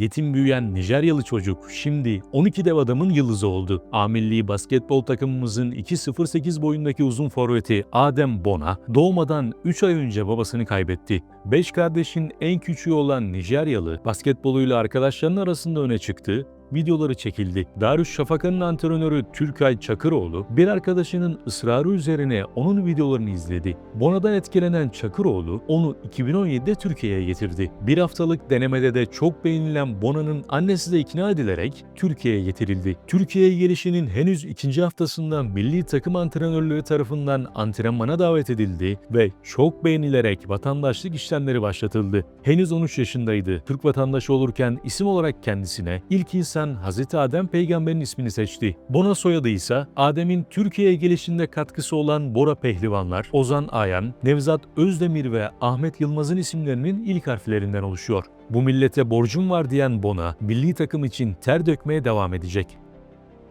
Yetim büyüyen Nijeryalı çocuk şimdi 12 dev adamın yıldızı oldu. A basketbol takımımızın 2.08 boyundaki uzun forveti Adem Bona doğmadan 3 ay önce babasını kaybetti. 5 kardeşin en küçüğü olan Nijeryalı basketboluyla arkadaşlarının arasında öne çıktı videoları çekildi. Darüşşafaka'nın antrenörü Türkay Çakıroğlu bir arkadaşının ısrarı üzerine onun videolarını izledi. Bona'dan etkilenen Çakıroğlu onu 2017'de Türkiye'ye getirdi. Bir haftalık denemede de çok beğenilen Bona'nın annesi de ikna edilerek Türkiye'ye getirildi. Türkiye'ye gelişinin henüz ikinci haftasında milli takım antrenörlüğü tarafından antrenmana davet edildi ve çok beğenilerek vatandaşlık işlemleri başlatıldı. Henüz 13 yaşındaydı. Türk vatandaşı olurken isim olarak kendisine ilk insan Hz. Adem peygamberin ismini seçti. Bona soyadı ise Adem'in Türkiye'ye gelişinde katkısı olan Bora Pehlivanlar, Ozan Ayan, Nevzat Özdemir ve Ahmet Yılmaz'ın isimlerinin ilk harflerinden oluşuyor. Bu millete borcum var diyen Bona, milli takım için ter dökmeye devam edecek.